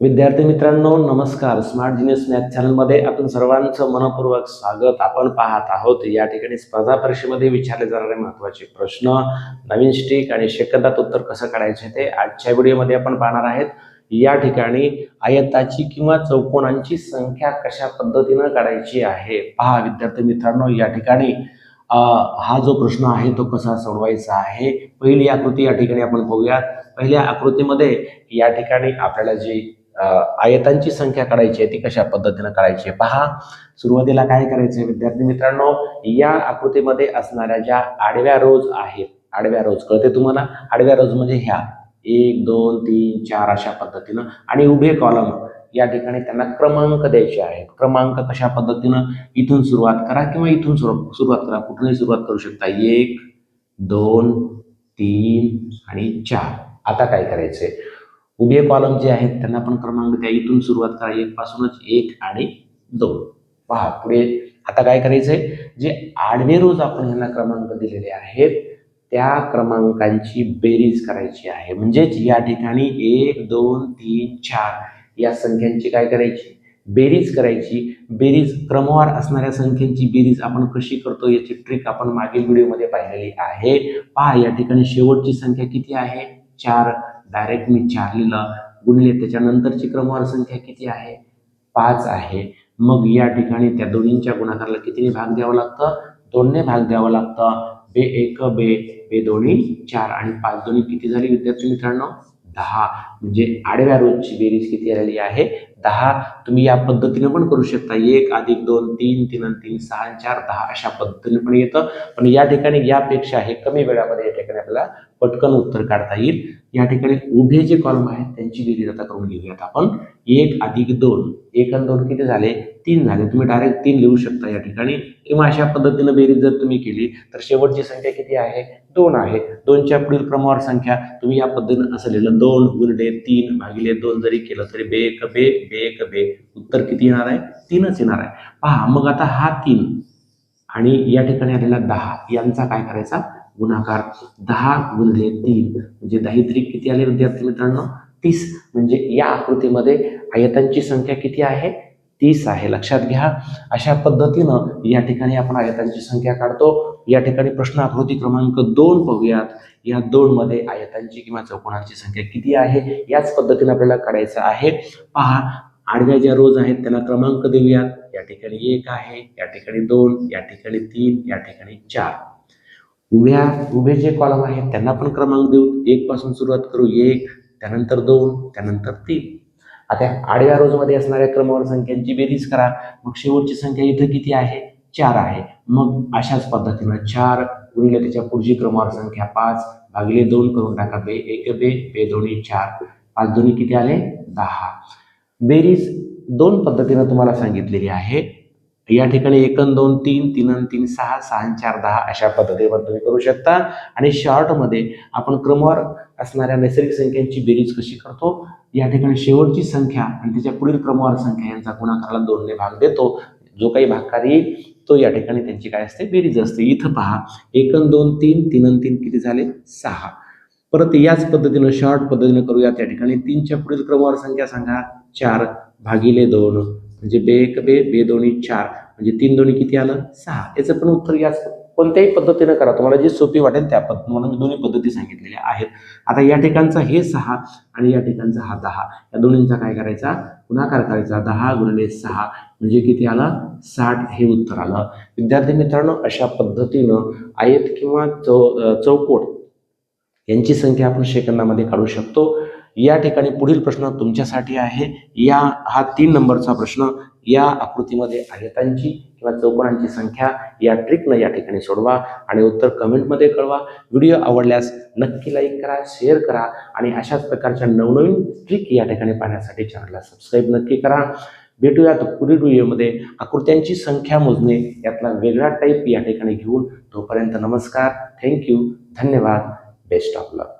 विद्यार्थी मित्रांनो नमस्कार. स्मार्ट जिनियस मॅथ चॅनलमध्ये आपण सर्वांचं मनपूर्वक स्वागत. आपण पाहत आहोत या ठिकाणी स्पर्धा परीक्षेमध्ये विचारले जाणारे महत्त्वाचे प्रश्न. नवीन स्टिक आणि शेकदात उत्तर कसं काढायचे ते आजच्या व्हिडिओमध्ये आपण पाहणार आहेत. या ठिकाणी आयताची किंवा चौकोनांची संख्या कशा पद्धतीनं काढायची आहे? पहा विद्यार्थी मित्रांनो या ठिकाणी हा जो प्रश्न आहे तो कसा सोडवायचा आहे? पहिली आकृती या ठिकाणी आपण बघूयात. पहिल्या आकृतीमध्ये या ठिकाणी आपल्याला जी आयतांची संख्या काढायची आहे ती कशा पद्धतीनं काढायची आहे? पहा सुरुवातीला काय करायचं आहे विद्यार्थी मित्रांनो? या आकृतीमध्ये असणाऱ्या ज्या आडव्या रोज आहेत आडव्या रोज कळते तुम्हाला? आडव्या रोज म्हणजे ह्या. एक दोन तीन चार अशा पद्धतीनं. आणि उभे कॉलम या ठिकाणी त्यांना क्रमांक द्यायचे आहेत. क्रमांक कशा पद्धतीनं? इथून सुरुवात करा किंवा इथून सुरुवात करा. कुठूनही सुरुवात करू शकता. एक दोन तीन आणि चार. आता काय करायचंय? उभे कॉलम जे आहेत त्यांना पण क्रमांक द्या. इथून सुरुवात करा. एक पासूनच एक आणि दोन. पहा पुढे आता काय करायचंय? जे आडवे रोज आपण ह्यांना क्रमांक दिलेले आहेत त्या क्रमांकांची बेरीज करायची आहे. म्हणजेच या ठिकाणी एक दोन तीन चार या संख्यांची काय करायची? बेरीज करायची. बेरीज क्रमवार असणाऱ्या संख्येची बेरीज आपण कशी करतो याची ट्रिक आपण मागील व्हिडिओमध्ये पाहिलेली आहे. पहा या ठिकाणी शेवटची संख्या किती आहे? चार. डायरेक्ट मी चार लिहिलं गुणले. त्याच्यानंतरची क्रमवार संख्या किती आहे? पाच आहे. मग या ठिकाणी त्या दोन्हींच्या गुणाकाराला कितीने भाग द्यावा लागतं? दोनने भाग द्यावं लागतं. बे एक बे बे दोन्ही चार आणि पाच. दोन्ही किती झाली विद्यार्थी मित्रांनो? दहा. म्हणजे आडव्या रोजची बेरीज किती आलेली आहे? दहा. तुम्ही या पद्धतीने पण करू शकता. एक अधिक दोन तीन तीन आणि तीन सहा चार दहा. अशा पद्धतीने पण येतं. पण या ठिकाणी यापेक्षा हे कमी वेळामध्ये या ठिकाणी आपल्याला पटकन उत्तर काढता येईल. या ठिकाणी उभे जे कॉलम आहेत त्यांची बेरीज आता करून घेऊयात आपण. एक अधिक दोन. एक आणि दोन किती झाले? तीन झाले. तुम्ही डायरेक्ट तीन लिहू शकता या ठिकाणी. किंवा अशा पद्धतीनं बेरीज जर तुम्ही केली तर शेवटची संख्या किती आहे? दोन आहे. दोनच्या पुढील क्रमवार संख्या तुम्ही या पद्धतीनं असं लिहिलं दोन गुणिले तीन भागिले दोन जरी केलं तरी बे एक बे बे एक बे. उत्तर किती येणार आहे? तीनच येणार आहे. पहा मग आता हा तीन आणि या ठिकाणी आलेला दहा यांचा काय करायचा? गुणाकार दहा गुणले तीन. म्हणजे दहा किती आले विद्यार्थी मित्रांनो? तीस. म्हणजे या आकृतीमध्ये आयतांची संख्या किती आहे? तीस आहे. लक्षात घ्या. अशा पद्धतीनं या ठिकाणी आपण आयतांची संख्या काढतो. या ठिकाणी प्रश्न आकृती क्रमांक दोन पाहूयात या दोन मध्ये आयतांची किंवा चौकोनांची संख्या किती आहे? याच पद्धतीने आपल्याला काढायचं आहे. पहा आडव्या ज्या रोज आहेत त्यांना क्रमांक देऊयात. या ठिकाणी एक आहे या ठिकाणी दोन या ठिकाणी तीन या ठिकाणी चार. उभ्या उभे जे कॉलम आहेत त्यांना पण क्रमांक देऊ एक पासून सुरुवात करू एक त्यानंतर दोन त्यानंतर तीन. आता आडव्या रोजमध्ये असणाऱ्या क्रमवार संख्यांची बेरीज करा. मग शेवटची संख्या इथं किती आहे? चार आहे. मग अशाच पद्धतीनं चार गुणिले त्याच्या पुढची क्रमवार संख्या पाच भागिले दोन करून टाका. बे एक बे बे दोन्ही चार. पाच दोन्ही किती आले? दहा. बेरीज दोन पद्धतीनं तुम्हाला सांगितलेली आहे. या ठिकाणी एक अन दोन तीन तीन अन तीन सहा सहा चार दहा अशा पद्धतीवर तुम्ही करू शकता. आणि शॉर्टमध्ये आपण क्रमवार असणाऱ्या नैसर्गिक संख्यांची बेरीज कशी करतो? या ठिकाणी शेवटची संख्या आणि त्याच्या पुढील क्रमवार संख्या यांचा गुणाकाराला दोनने भाग देतो. जो काही भागकार येईल तो या ठिकाणी त्यांची काय असते? बेरीज असते. इथं पहा एक अन दोन तीन तीन अन तीन किती झाले? सहा. परत याच पद्धतीनं शॉर्ट पद्धतीनं करूयात या ठिकाणी तीनच्या पुढील क्रमवार संख्या सांगा. चार भागिले दोन. म्हणजे बे एक बे बे दोन्ही चार म्हणजे तीन दोन्ही किती आलं? सहा. याचं पण उत्तर याच कोणत्याही पद्धतीनं करा. तुम्हाला जी सोपी वाटेल त्या पद्धती म्हणून मी दोन्ही पद्धती सांगितलेल्या आहेत. आता या ठिकाणचा हे सहा आणि या ठिकाणचा हा दहा. या दोन्हींचा काय करायचा? गुणाकार करायचा. दहा गुणिले सहा. म्हणजे किती आला? साठ. हे उत्तर आलं. विद्यार्थी मित्रांनो अशा पद्धतीनं आयत किंवा चौ चौकोट यांची संख्या आपण सेकंदामध्ये काढू शकतो. या ठिकाणी पुढील प्रश्न तुमच्यासाठी आहे. या हा तीन नंबरचा प्रश्न या आकृतीमध्ये आयतांची किंवा चौकोनांची संख्या या ट्रिकनं या ठिकाणी सोडवा आणि उत्तर कमेंटमध्ये कळवा. व्हिडिओ आवडल्यास नक्की लाईक करा शेअर करा आणि अशाच प्रकारच्या नवनवीन ट्रिक या ठिकाणी पाहण्यासाठी चॅनलला सबस्क्राईब नक्की करा. भेटूयात पुढील व्हिडिओमध्ये. आकृत्यांची संख्या मोजणे यातला वेगळा टाईप या ठिकाणी घेऊन. तोपर्यंत नमस्कार. थँक्यू धन्यवाद. Best of luck